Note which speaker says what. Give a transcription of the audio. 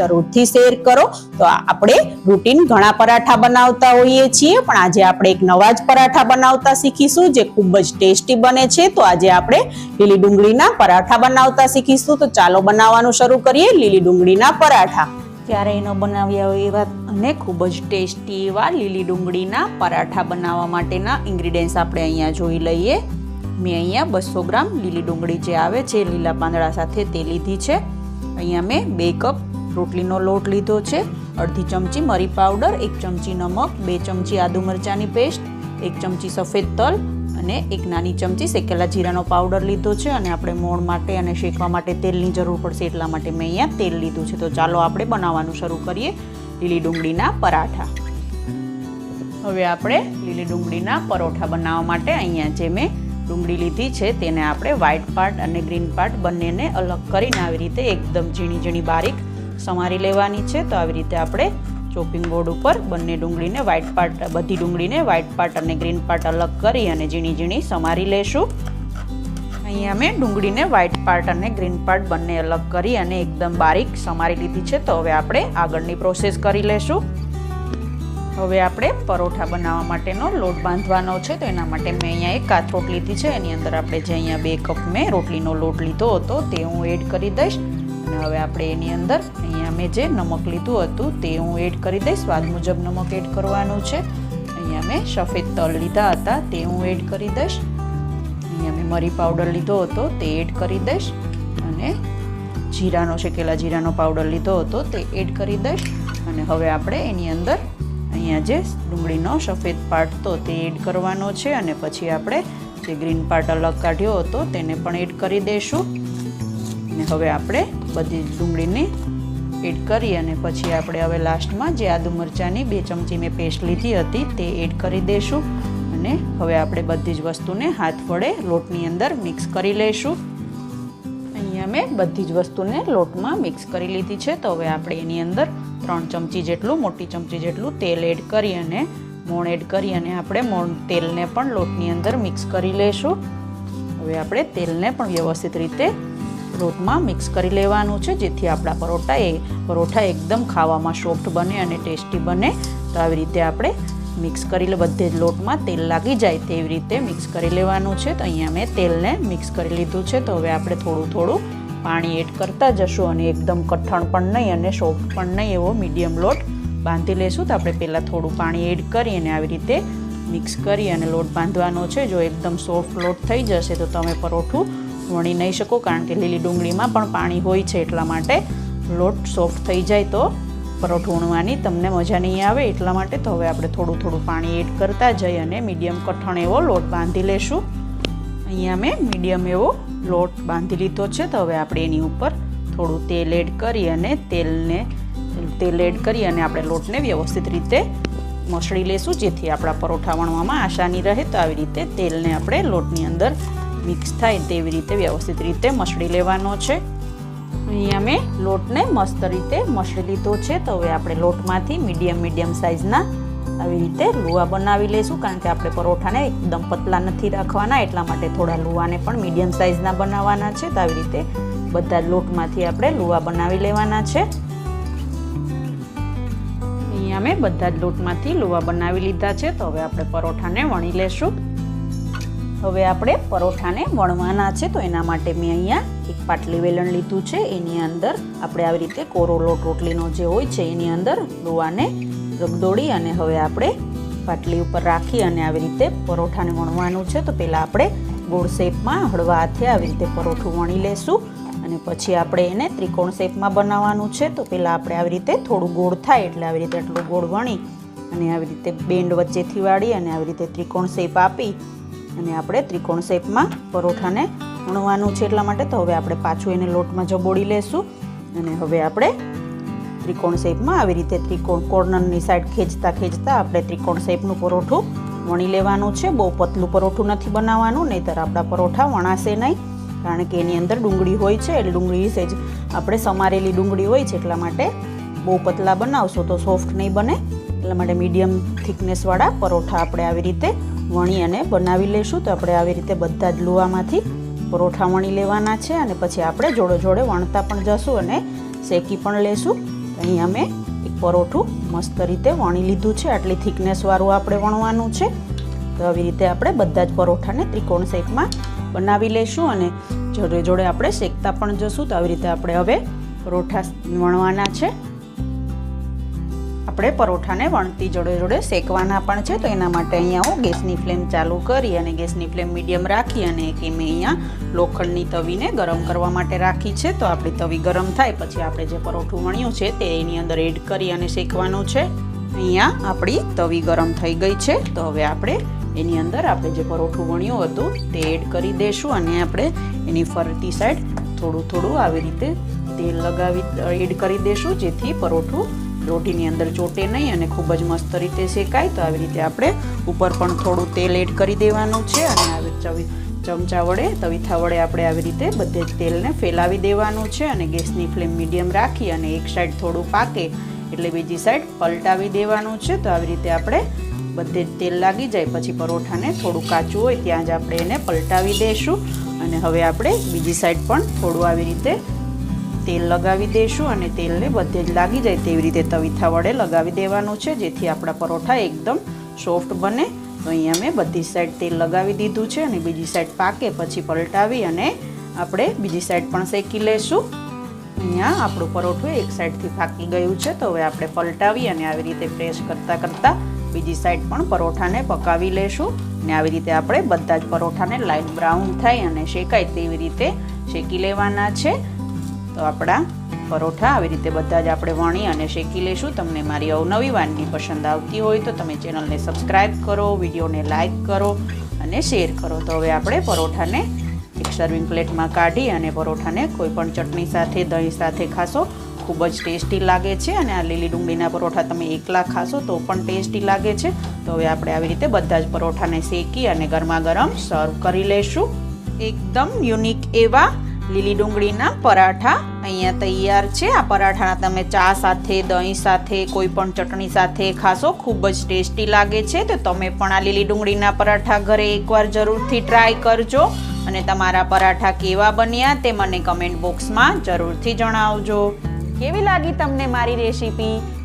Speaker 1: જરૂરથી શેર કરો. તો આપણે રૂટીન ઘણા પરાઠા બનાવતા હોઈએ છીએ, પણ આજે આપણે એક નવા જ પરાઠા બનાવતા શીખીશું, જે ખૂબ જ ટેસ્ટી બને છે. તો આજે આપણે લીલી ડુંગળીના પરાઠા બનાવતા શીખીશું. તો ચાલો બનાવવાનું શરૂ કરીએ, લીલી ડુંગળીના પરાઠા. ત્યારે એનો બનાવ્યા હોય એવા અને ખૂબ જ ટેસ્ટી એવા લીલી ડુંગળીના પરાઠા બનાવવા માટેના ઇન્ગ્રીડિયન્ટ્સ આપણે અહીંયા જોઈ લઈએ. મેં અહીંયા બસો ગ્રામ લીલી ડુંગળી જે આવે છે લીલા પાંદડા સાથે તે લીધી છે. અહીંયા મેં બે કપ રોટલીનો લોટ લીધો છે. અડધી ચમચી મરી પાવડર, એક ચમચી નમક, બે ચમચી આદુ મરચાંની પેસ્ટ, એક ચમચી સફેદ તલ અને એક નાની ચમચી શેકેલા જીરાનો પાવડર લીધો છે. અને આપણે મોણ માટે અને શેકવા માટે તેલની જરૂર પડશે, એટલા માટે મેં અહીંયા તેલ લીધું છે. તો ચાલો આપણે બનાવવાનું શરૂ કરીએ. લીલી ડુંગળીના પરાઠા. હવે આપણે લીલી ડુંગળીના પરોઠા બનાવવા માટે અહીંયા જે મેં ડુંગળી લીધી છે, તેને આપણે વ્હાઇટ પાર્ટ અને ગ્રીન પાર્ટ બંનેને અલગ કરીને આવી રીતે એકદમ ઝીણી ઝીણી બારીક સમારી લેવાની છે. તો આવી રીતે આપણે ચોપિંગ બોર્ડ ઉપર બંને ડુંગળીને વ્હાઇટ પાર્ટ બધી ડુંગળીને વ્હાઇટ પાર્ટ અને ગ્રીન પાર્ટ અલગ કરી અને ઝીણી ઝીણી સમારી લેશું. અહીંયા મેં ડુંગળીને વ્હાઇટ પાર્ટ અને ગ્રીન પાર્ટ બંને અલગ કરી અને એકદમ બારીક સમારી લીધી છે. તો હવે આપણે આગળની પ્રોસેસ કરી લેશું. હવે આપણે પરોઠા બનાવવા માટેનો લોટ બાંધવાનો છે. તો એના માટે મેં અહીંયા એક કાથરોટ લીધી છે. એની અંદર આપણે જે અહીંયા બે કપ મેં રોટલીનો લોટ લીધો હતો તે હું એડ કરી દઈશ. અને હવે આપણે એની અંદર અહીંયા મેં જે નમક લીધું હતું તે હું એડ કરી દઈશ. સ્વાદ મુજબ નમક એડ કરવાનું છે. અહીંયા મેં સફેદ તલ લીધા હતા તે હું એડ કરી દઈશ. અહીંયા મેં મરી પાવડર લીધો હતો તે એડ કરી દઈશ. અને જીરાનો શેકેલા જીરાનો પાવડર લીધો હતો તે એડ કરી દઈશ. અને હવે આપણે એની અંદર અહીંયા જે ડુંગળીનો સફેદ પાર્ટ તો તે એડ કરવાનો છે. અને પછી આપણે જે ગ્રીન પાર્ટ અલગ કાઢ્યો હતો તેને પણ એડ કરી દઈશું. અને હવે આપણે બધી ડુંગળીને એડ કરી અને પછી આપણે હવે લાસ્ટમાં જે આદુ મરચાંની બે ચમચી મેં પેસ્ટ લીધી હતી તે એડ કરી દઈશું અને હવે આપણે બધી જ વસ્તુને હાથ વડે લોટની અંદર મિક્સ કરી લઈશું. અહીંયા મેં બધી જ વસ્તુને લોટમાં મિક્સ કરી લીધી છે. તો હવે આપણે એની અંદર ત્રણ ચમચી જેટલું, મોટી ચમચી જેટલું તેલ એડ કરી અને મોણ એડ કરી અને આપણે મોણ તેલને પણ લોટની અંદર મિક્સ કરી લઈશું. હવે આપણે તેલને પણ વ્યવસ્થિત રીતે લોટમાં મિક્સ કરી લેવાનું છે, જેથી આપણા પરોઠા એ પરોઠા એકદમ ખાવામાં સોફ્ટ બને અને ટેસ્ટી બને. તો આવી રીતે આપણે મિક્સ કરી લે બધે જ લોટમાં તેલ લાગી જાય તેવી રીતે મિક્સ કરી લેવાનું છે. તો અહીંયા મેં તેલને મિક્સ કરી લીધું છે. તો હવે આપણે થોડું થોડું પાણી એડ કરતા જશું અને એકદમ કઠણ પણ નહીં અને સોફ્ટ પણ નહીં, એવો મીડિયમ લોટ બાંધી લેશું. તો આપણે પહેલાં થોડું પાણી એડ કરી અને આવી રીતે મિક્સ કરી અને લોટ બાંધવાનો છે. જો એકદમ સોફ્ટ લોટ થઈ જશે તો તમે પરોઠું વણી નહીં શકો કારણ કે લીલી ડુંગળીમાં પણ પાણી હોય છે એટલા માટે લોટ સોફ્ટ થઈ જાય તો પરોઠું વણવાની તમને મજા નહીં આવે એટલા માટે તો હવે આપણે થોડું થોડું પાણી એડ કરતા જઈ અને મીડિયમ કઠણ એવો લોટ બાંધી લેશું. અહીંયા મેં મીડિયમ એવો લોટ બાંધી લીધો છે તો હવે આપણે એની ઉપર થોડું તેલ એડ કરી અને તેલને તેલ એડ કરી અને આપણે લોટને વ્યવસ્થિત રીતે મસળી લેશું જેથી આપણા પરોઠા વણવામાં આસાની રહે તો આવી રીતે તેલને આપણે લોટની અંદર મિક્સ થાય તેવી રીતે વ્યવસ્થિત રીતે મસળી લેવાનો છે. અહીંયા મેં લોટને મસ્ત રીતે મસળી લીધો છે. તો હવે આપણે લોટમાંથી મીડિયમ મીડિયમ સાઇઝના આવી રીતે લુવા બનાવી લઈશું, કારણ કે આપણે પરોઠાને એકદમ પતલા નથી રાખવાના, એટલા માટે થોડા લુવાને પણ મીડિયમ સાઇઝના બનાવવાના છે. તો આવી રીતે બધા લોટમાંથી આપણે લુવા બનાવી લેવાના છે. અહીંયા મેં બધા જ લોટમાંથી લુવા બનાવી લીધા છે. તો હવે આપણે પરોઠાને વણી લેશું. હવે આપણે પરોઠાને વણવાના છે, તો એના માટે મેં અહીંયા એક પાટલી વેલણ લીધું છે, એની અંદર આપણે આવી રીતે કોરો લોટ રોટલીનો જે હોય છે, એની અંદર લુવાને રગદોડી અને હવે આપણે પાટલી ઉપર રાખી અને આવી રીતે પરોઠાને વણવાનું છે, તો પહેલાં આપણે ગોળ શેપમાં હળવા હાથે આવી રીતે પરોઠું વણી લેશું અને પછી આપણે એને ત્રિકોણ શેપમાં બનાવવાનું છે, તો પહેલાં આપણે આવી રીતે થોડું ગોળ થાય એટલે આવી રીતે આટલું ગોળ વણી અને આવી રીતે બેન્ડ વચ્ચેથી વાળી અને આવી રીતે ત્રિકોણ શેપ આપી અને આપણે ત્રિકોણ શેપમાં પરોઠાને વણવાનું છે એટલા માટે. તો હવે આપણે પાછું એને લોટમાં જબોડી લેશું અને હવે આપણે ત્રિકોણ શેપમાં આવી રીતે ત્રિકોણ કોર્નરની સાઈડ ખેંચતા ખેંચતા આપણે ત્રિકોણ શેપનું પરોઠું વણી લેવાનું છે. બહુ પતલું પરોઠું નથી બનાવવાનું, નહીંતર આપણા પરોઠા વણાશે નહીં, કારણ કે એની અંદર ડુંગળી હોય છે. એટલે ડુંગળી વિશે જ આપણે સમારેલી ડુંગળી હોય છે એટલા માટે બહુ પતલા બનાવશો તો સોફ્ટ નહીં બને. એટલા માટે મીડિયમ થિકનેસવાળા પરોઠા આપણે આવી રીતે વણી અને બનાવી લઈશું. તો આપણે આવી રીતે બધા જ લુવામાંથી પરોઠા વણી લેવાના છે અને પછી આપણે જોડે જોડે વણતા પણ જશું અને શેકી પણ લેશું. અહીં અમે એક પરોઠું મસ્ત રીતે વણી લીધું છે. આટલી થિકનેસવાળું આપણે વણવાનું છે. તો આવી રીતે આપણે બધા જ પરોઠાને ત્રિકોણ શેપમાં બનાવી લઈશું અને જોડે જોડે આપણે શેકતા પણ જશું. તો આવી રીતે આપણે હવે પરોઠા વણવાના છે. આપણે પરોઠાને વણતી જોડે જોડે શેકવાના પણ છે, તો એના માટે અહીંયા હું ગેસની ફ્લેમ ચાલુ કરી અને ગેસની ફ્લેમ મીડિયમ રાખી અને એક મેં અહીંયા લોખંડની તવીને ગરમ કરવા માટે રાખી છે. તો આપણી તવી ગરમ થાય, પછી આપણે જે પરોઠું વણ્યું છે તે એની અંદર એડ કરી અને શેકવાનું છે. અહીંયા આપણી તવી ગરમ થઈ ગઈ છે, તો હવે આપણે એની અંદર આપણે જે પરોઠું વણ્યું હતું તે એડ કરી દઈશું અને આપણે એની ફરતી સાઈડ થોડું થોડું આવી રીતે તેલ લગાવી, એડ કરી દઈશું, જેથી પરોઠું રોટીની અંદર ચોટે નહીં અને ખૂબ જ મસ્ત રીતે શેકાય, તો આવી રીતે આપણે ઉપર પણ થોડું તેલ એડ કરી દેવાનું છે અને આવી ચવી ચમચા વડે, તવીથા વડે આપણે આવી રીતે બધે જ તેલને ફેલાવી દેવાનું છે અને ગેસની ફ્લેમ મીડિયમ રાખી અને એક સાઈડ થોડું પાકે, એટલે બીજી સાઈડ પલટાવી દેવાનું છે. તો આવી રીતે આપણે બધે જ તેલ લાગી જાય, પછી પરોઠાને થોડું કાચું હોય ત્યાં જ આપણે એને પલટાવી દઈશું અને હવે આપણે બીજી સાઈડ પણ થોડું આવી રીતે તેલ લગાવી દઈશું અને તેલને બધે જ લાગી જાય તેવી રીતે તવીથા વડે લગાવી દેવાનું છે, જેથી આપણા પરોઠા એકદમ સોફ્ટ બને. તો અહીંયા મેં બધી સાઈડ તેલ લગાવી દીધું છે અને બીજી સાઈડ પાકે પછી પલટાવી અને આપણે બીજી સાઈડ પણ શેકી લઈશું અહીંયા આપણું પરોઠું એક સાઈડથી પાકી ગયું છે, તો હવે આપણે પલટાવી અને આવી રીતે પ્રેસ કરતાં કરતાં બીજી સાઈડ પણ પરોઠાને પકાવી લેશું. અને આવી રીતે આપણે બધા જ પરોઠાને લાઇટ બ્રાઉન થાય અને શેકાય તેવી રીતે શેકી લેવાના છે. તો આપણા પરોઠા આવી રીતે બધા જ આપણે વણી અને શેકી લઈશું તમને મારી અવનવી વાનગી પસંદ આવતી હોય તો તમે ચેનલને સબસ્ક્રાઈબ કરો, વિડીયોને લાઇક કરો અને શેર કરો. તો હવે આપણે પરોઠાને એક સર્વિંગ પ્લેટમાં કાઢી અને પરોઠાને કોઈપણ ચટણી સાથે, દહીં સાથે ખાશો. ખૂબ જ ટેસ્ટી લાગે છે અને આ લીલી ડુંગળીના પરોઠા તમે એકલા ખાશો તો પણ ટેસ્ટી લાગે છે. તો હવે આપણે આવી રીતે બધા જ પરોઠાને શેકી અને ગરમા ગરમ સર્વ કરી લઈશું એકદમ યુનિક એવા લીલી ડુંગળીના પરાઠા અહીંયા તૈયાર છે. આ પરાઠાના તમે ચા સાથે, દહીં સાથે કોઈ પણ ચટણી સાથે ખાશો, ખૂબ જ ટેસ્ટી લાગે છે. તો તમે પણ આ લીલી ડુંગળીના પરાઠા ઘરે એકવાર જરૂરથી ટ્રાય કરજો. અને તમારા પરાઠા કેવા બન્યા તે મને કમેન્ટ બોક્સમાં જરૂરથી જણાવજો. કેવી લાગી તમને મારી રેસીપી?